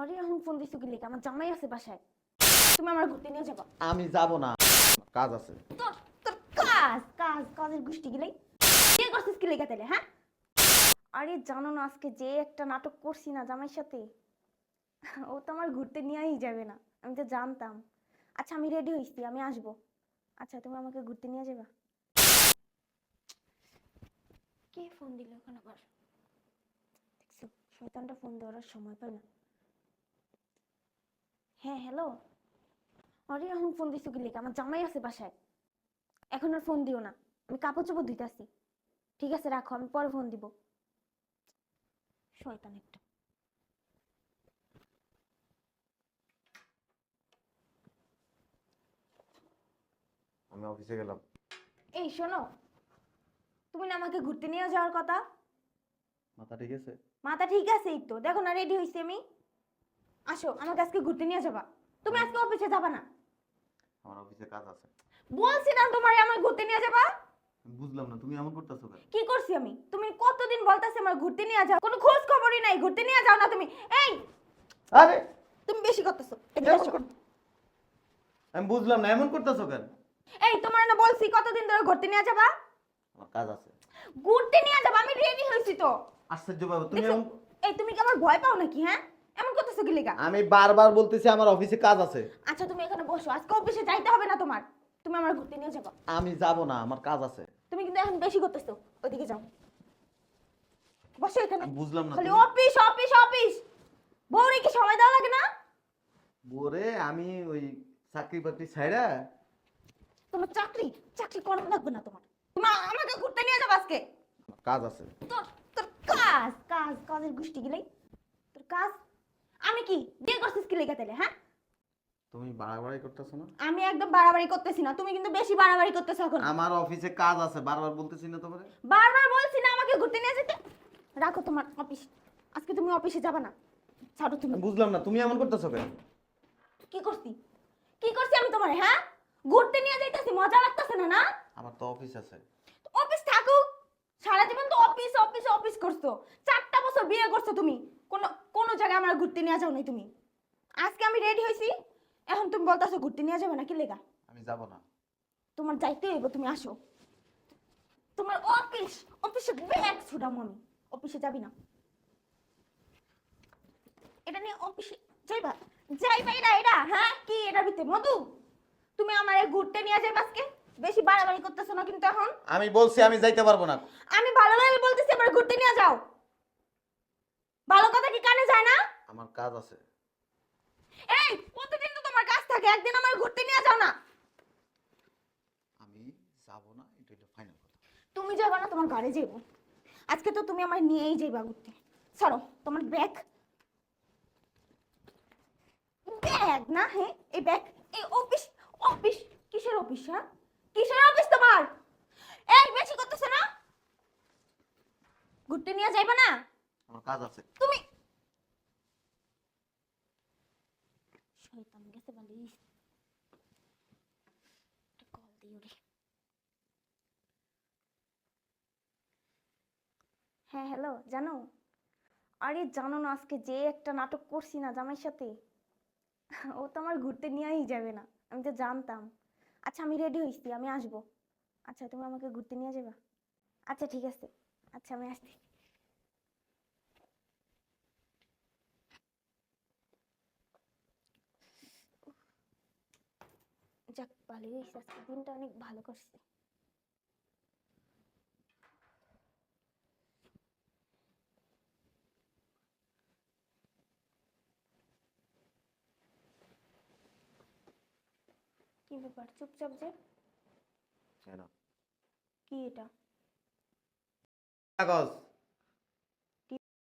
আরে এখন ফোন দিছো কি লেগে? আমার জামাই আছে বাসায়। তুমি আমার ঘুরতে নিয়ে যাবা। আমি যাব না। কাজ আছে। তোর তোর কাজ কাজ কাজের গোষ্ঠী গিলাই বিয়ে করছিস কি লেগে তাহলে হ্যাঁ? আরে জানো না আজকে যে একটা নাটক করছি না জামাইয়ের সাথে ও তো আমার ঘুরতে নিয়েই যাবে না। আমি তো জানতাম। আচ্ছা আমি রেডি হয়েছি আমি আসব। আচ্ছা তুমি আমাকে ঘুরতে নিয়ে যাবা? কে ফোন দিল এখন আবার? শয়তানটা ফোন দেওয়ার সময় পায় না। হ্যাঁ হ্যালো আরে এখন ফোন দিছো কি আমার জামাই আছে বাসায়। এখন আর ফোন দিও না। আমি কাপড় চোপড় ধুইতে ঠিক আছে রাখো আমি পরে ফোন দিব। শয়তান একটা। আমি অফিসে গেলাম। এই শোনো। তুমি না আমাকে ঘুরতে নিয়ে যাওয়ার কথা? মাথা ঠিক আছে? মাথা ঠিক আছে এই তো। দেখো না রেডি হয়েছি আমি। আসো আমাকে আজকে ঘুরতে নিয়ে যাবা। তুমি আজকে অফিসে যাবা না। আমার অফিসে কাজ আছে। বলছি না তোমার আমার ঘুরতে নিয়ে যাবা? বুঝলাম না তুমি এমন করতেছো কেন? কি করছি আমি? তুমি কতদিন বলতেছি আমার ঘুরতে নিয়ে যাও? কোনো খোঁজ খবরই নাই ঘুরতে নিয়ে যাও না তুমি। এই! আরে! তুমি বেশি করতেছো আমি বুঝলাম না এমন করতেছো কেন? এই তোমার না বলছি কতদিন ধরে ঘুরতে নিয়ে যাবা? আমার কাজ আছে। ঘুরতে নিয়ে যাবা আমি রেডি হয়েছি তো। আশ্চর্য বাবু তুমি এই তুমি কি আমার ভয় পাও নাকি হ্যাঁ? এমন করতেছো কি লেগা? আমি বারবার বলতেছি আমার অফিসে কাজ আছে। আচ্ছা তুমি এখানে বসো। আজকে অফিসে যাইতে হবে না তোমার। তুমি আমার ঘুরতে নিয়ে যাবা। আমি যাব না আমার কাজ আছে। তুমি কিন্তু এখন বেশি করতেছো। ওইদিকে যাও। বসো এখানে। বুঝলাম না খালি অফিস অফিস অফিস। বউরে কি সময় দেওয়া লাগে না? ওরে আমি ওই চাকরি বাকরি ছাইরা তোমার চাকরি? চাকরি করা লাগবে না তোমার। তুমি আমাকে ঘুরতে নিয়ে যাবা আজকে। কাজ আছে। তোর তোর কাজ কাজ কাজের গোষ্ঠী গিলাই। তোর কাজ আমি কি বিয়ে করছিস কি লেগে তাহলে হ্যাঁ? তুমি বাড়াবাড়ি করতেছো না? আমি একদম বাড়াবাড়ি করতেছি না তুমি কিন্তু বেশি বাড়াবাড়ি করতেছো এখন। আমার অফিসে কাজ আছে বারবার বলতেছি না তোমারে? বারবার বলছি না আমাকে ঘুরতে নিয়ে যেতে। রাখো তোমার অফিস আজকে তুমি অফিসে যাবে না ছাড়ো তুমি। বুঝলাম না তুমি এমন করতেছো কেন? কি করছি? কি করছি আমি তোমারে হ্যাঁ? ঘুরতে নিয়ে যাইতেছি মজা লাগতেছে না না? আমার তো অফিস আছে। অফিস থাকুক সারা জীবন তো অফিস অফিস অফিস করছ। চারটা বছর বিয়ে করছ তুমি কোন কোন জায়গায় আমার ঘুরতে নিয়ে যাও নাই তুমি। আজকে আমি রেডি হয়েছি এখন তুমি বলতেছো ঘুরতে নিয়ে যাবে না কি লেগা? আমি যাব না। তোমার যাইতে হইব তুমি আসো। তোমার অফিস অফিসে ব্যাগ ছুটাম আমি। অফিসে যাবি না। এটা নিয়ে অফিসে যাইবা? যাইবা এটা এটা হ্যাঁ? কি এটার ভিতরে? মধু? তুমি আমার ঘুরতে নিয়ে যাইবা আজকে? বেশি বাড়াবাড়ি করতেছো না কিন্তু এখন? আমি বলছি আমি যাইতে পারব না। আমি ভালো লাগে বলতেছি আমার ঘুরতে নিয়ে যাও। ভালো কথা কি কানে যায় না? আমার কাজ আছে। এই প্রতিদিন তো তোমার কাজ থাকে একদিন আমার ঘুরতে নিয়ে যাও না। আমি যাব না এটা হলো ফাইনাল কথা। তুমি যাবা না তোমার ঘরে যাইব। আজকে তো তুমি আমার নিয়েই যাইবা ঘুরতে। ছাড়ো তোমার ব্যাগ। ব্যাগ না হ্যাঁ এই ব্যাগ। এই অফিস অফিস কিসের অফিস হ্যাঁ? কিসের অফিস তোমার? এই বেশি করতেছে না? ঘুরতে নিয়ে যাইবা না? আমার কাজ আছে? তুমি শয়তান গেছে বালি কল দিও রে। হ্যাঁ হ্যালো জানো? আরে জানো না আজকে যে একটা নাটক করছি না জামাইয়ের সাথে ও তো আমার ঘুরতে নিয়েই যাবে না আমি তো জানতাম। আচ্ছা আমি রেডি হয়েছি আমি আসব। আচ্ছা তুমি আমাকে ঘুরতে নিয়ে যাবে? আচ্ছা ঠিক আছে। আচ্ছা আমি আসছি। যাক ভালোই হয়েছে আজকে। দিনটা অনেক ভালো করছে কি ব্যাপার? চুপচাপ যে কেন কি এটা? কাগজ।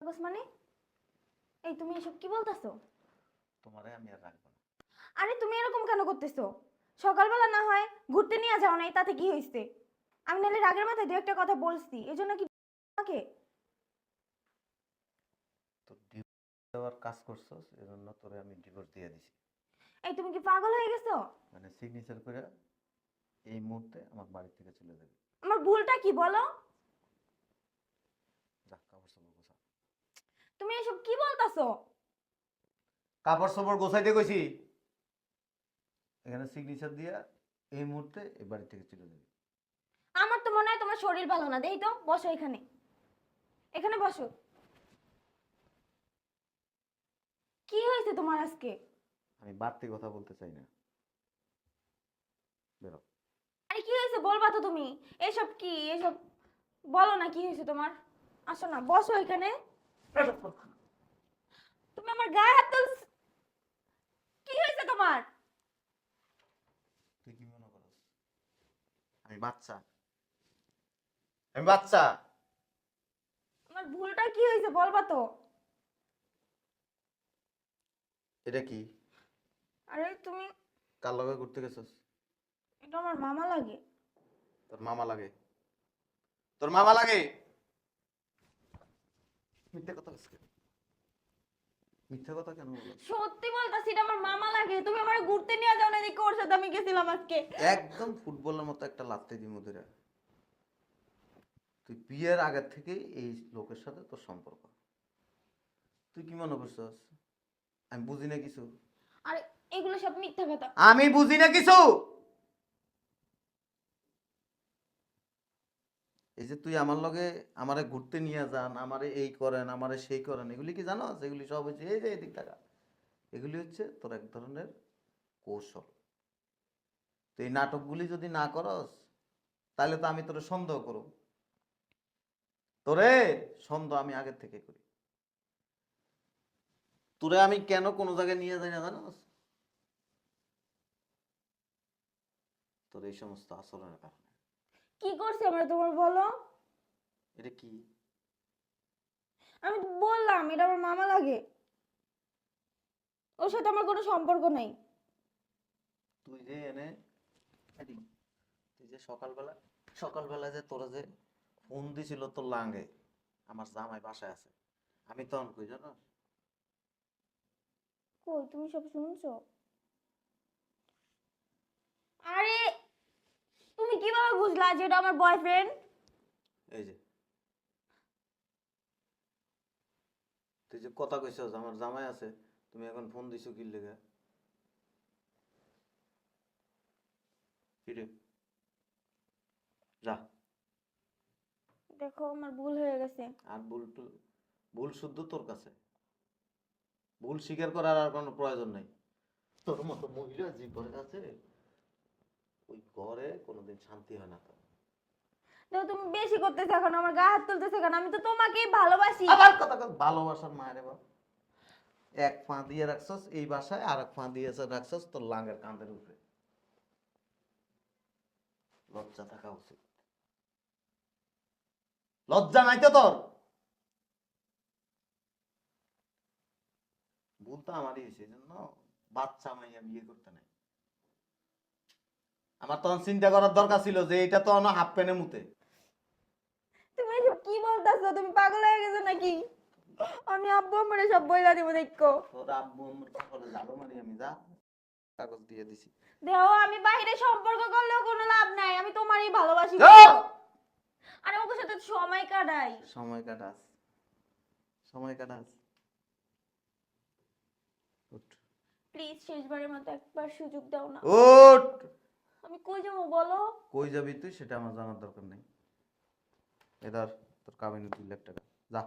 কাগজ মানে? এই তুমি এসব কি বলতেছো? তোমারে আমি আর রাখব না। আরে তুমি এরকম কেন করতেছো? সকালবেলা না হয় ঘুরতে নিয়ে যাও নাই তাতে কি হয়েছে আমি নাহলে রাগের মাথায় দু একটা কথা বলছি এজন্য কি আমাকে? তো দেওয়ার কাজ করছস এজন্য তোরে আমি ডিভোর্স দিয়ে দিছি। এই তুমি কি পাগল হয়ে গেছো? মানে সিগনেচার করে এই মুহূর্তে আমার বাড়ি থেকে চলে যাবে। আমার ভুলটা কি বলো? যা কাপড় চোপড় গোছা। তুমি এসব কি বলতাছো? কাপড় সাপড় গোছাইতে কইছি। এখানে সিগনেচার দিয়া এই মুহূর্তে এই বাড়ি থেকে চলে যাবে। আমার তো মনে হয় তোমার শরীর ভালো না। দেই তো বসো এখানে। এখানে বসো। কি হয়েছে তোমার আজকে? আমি বাড়তি কথা বলতে চাই না। বেরো। আরে কি হয়েছে বলবা তো তুমি? এসব কি? এসব বলো না কি হয়েছে তোমার? আসো না বসো এখানে। তুমি আমার গায়ে হাত তুলছ কি হয়েছে তোমার তুই কি মনে করস আমি বাচ্চা। আমি বাচ্চা। আমার ভুলটা কি হয়েছে বলবা তো। এটা কি? আরে তুমি কার লগে ঘুরতে গেছস? এটা আমার মামা লাগে। তোর মামা লাগে। তোর মামা লাগে। মিথ্যা কথা বলছিস? মিথ্যা কথা কেন সত্যি বলতাছি এটা আমার মামা লাগে। তুমি আমার ঘুরতে নিয়ে যাও না দেখি ওর সাথে আমি গেছিলাম আজকে। একদম ফুটবলের মতো একটা লাত্তি দি মধুরা তুই বিয়ের আগের থেকে এই লোকের সাথে তোর সম্পর্ক। তুই কি মনে করছস? আমি বুঝি না কিছু। আরে এগুলো সব মিথ্যা কথা। আমি বুঝি না কিছু! এই যে তুই আমার লগে আমারে ঘুরতে নিয়ে যান, আমারে এই করেন, আমারে সেই করেন, এগুলি কি জানো? এগুলি সব হচ্ছে, এই যে এদিক টাকা এগুলি হচ্ছে তোর এক ধরনের কৌশল। তো এই নাটকগুলি যদি না করস, তাহলে তো আমি তোরে সন্দেহ করব। তোরে সন্দেহ আমি আগের থেকে করি। তোরে আমি কেন কোনো জায়গায় নিয়ে যাই না জানোস? তোর এই সমস্ত আচরণের কারণে। কি করছে আমরা তোমার বলো? এটা কি? আমি তো বললাম এটা আমার মামা লাগে। ওর সাথে আমার কোনো সম্পর্ক নেই। তুই যে এনে তুই যে সকালবেলা সকালবেলা যে তোরা যে ফোন দিছিল তোর লাঙ্গে আমার জামাই বাসায় আছে। আমি তখন কই জানো? কই তুমি সব শুনছো আরে তুমি কীভাবে বুঝলা যে এটা আমার বয়ফ্রেন্ড এই যে। তুই যে কথা কইছস আমার জামাই আছে তুমি এখন ফোন দিছো কি লেগে? কিরে যা। দেখো আমার ভুল হয়ে গেছে। আর ভুল ভুল শুদ্ধ তোর কাছে। ভুল স্বীকার করার আর কোনো প্রয়োজন নাই। তোর মতো মহিলা জীবনের কাছে ওই ঘরে কোনোদিন শান্তি হয় না তো। দেখো তুমি বেশি করতেছো এখন আমার গায়ে হাত তুলতেছো কেন? আমি তো তোমাকেই ভালোবাসি। আবার কথা কথা ভালোবাসার মায়ের বাপ। এক পা দিয়ে রাখছস এই বাসায় আর এক পা দিয়ে রাখছস তোর লাঙ্গের কাঁধের উপরে। লজ্জা থাকা উচিত। লজ্জা নাই তো তোর? ভুল তো আমারই হয়েছে জন্য বাচ্চা মাইয়া বিয়ে করতে নাই। আমার তখন চিন্তা করার দরকার ছিল যে এটা তো অন্য হাফ প্যানে মুতে তুমি এসব কি বলতেছো? তুমি পাগল হয়ে গেছো নাকি? আমি আব্বু আমারে সব বইলা দিব দেখো। তোর আব্বু আম্মুর কপালে ঝাড়ু মারি আমি যা। কাগজ দিয়ে দিছি। দেখো আমি বাইরে সম্পর্ক করলেও কোনো লাভ নাই। আমি তোমারই ভালোবাসি। আরে ওদের সাথে সময় কাটাই। সময় কাটাস। সময় কাটাস। প্লিজ শেষবারের মতো একবার সুযোগ দাও না। উঠ! আমি কই যাব বলো? কই যাবি তুই? সেটা আমার জানার দরকার নেই। এদার তোর কাবিনে দুই লাখ টাকা। যা।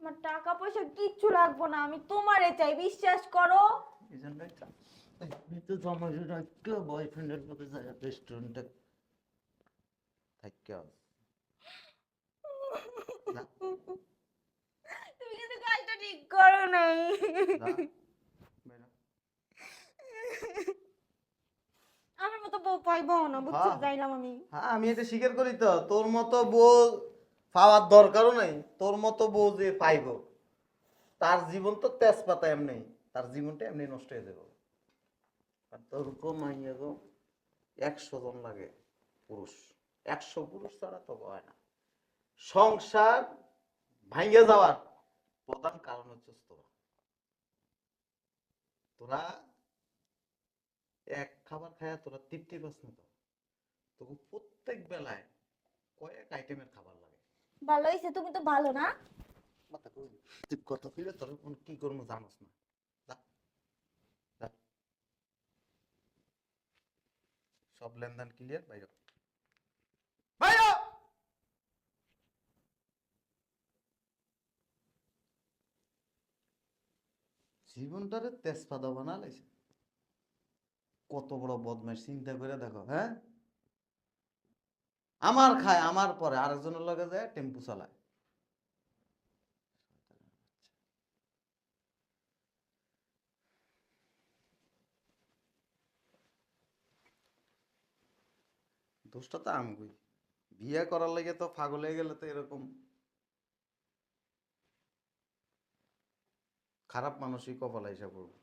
আমার টাকা পয়সা কিচ্ছু লাগবো না আমি তোমারে চাই বিশ্বাস করো। এই জন্যই তো আমি তো বয়ফ্রেন্ডের যায় রেস্টুরেন্টে হবে? তুমি কিন্তু কাজটা ঠিক করো নাই যা বেরো। আমার মতো বউ পাইবো না বুঝছ? হ্যাঁ। যাইলাম আমি। হ্যাঁ আমি এটা স্বীকার করি তো। তোর মতো বউ পাওয়ার দরকারও নাই। তোর মতো বউ যে পাইব তার জীবন তো তেজপাতা এমনি। তার জীবনটা এমনি নষ্ট হয়ে যাবে। আর তোর গো মাইয়া গো একশো জন লাগে পুরুষ। একশো পুরুষ ছাড়া তো হয় না। সংসার ভাঙ্গে যাওয়ার প্রধান কারণ হচ্ছে তোরা। তোরা এক খাবার খায়া তোরা তৃপ্তি পাস না তো? তোকে প্রত্যেক বেলায় কয়েক আইটেমের খাবার লাগে। ভালো হয়েছে তুমি তো ভালো না? কথা কই তুই কথা কইলে তোর কি করব জানোস না। সব লেনদেন ক্লিয়ার বাইরে বাইরে জীবনটারে তেজপাতা বানালাইছে। কত বড় বদমাইশ, চিন্তা করে দেখো হ্যাঁ? আমার খায়, আমার পরে, আরেকজনের লগে যায়, টেম্পু চালায়। দোষটা তো আমি বিয়ে করার লাগে তো পাগল হয়ে গেলে তো এরকম। খারাপ মানুষই কপাল হিসাব করব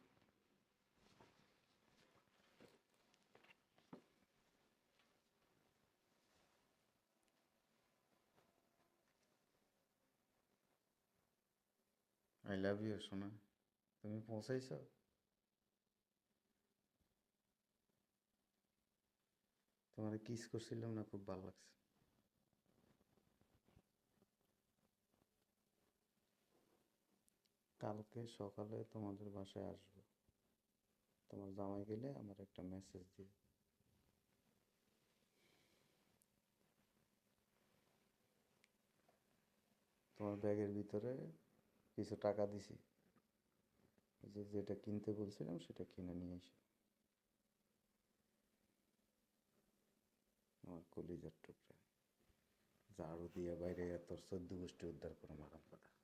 আই লাভ ইউ সোনা তুমি পৌঁছাইছ? তোমার কিস করছিলাম না, খুব ভালো লাগছে। কালকে সকালে তোমাদের বাসায় আসব। তোমার জামাই গেলে আমার একটা মেসেজ দিও। তোমার ব্যাগের ভিতরে কিছু টাকা দিছি। যে যেটা কিনতে বলছিলাম, সেটা কিনে নিয়ে এসে আমার কলিজার টুকরা। ঝাড়ু দিয়ে বাইরে তোর চোদ্দ গোষ্ঠী উদ্ধার করে, মারাম কথা।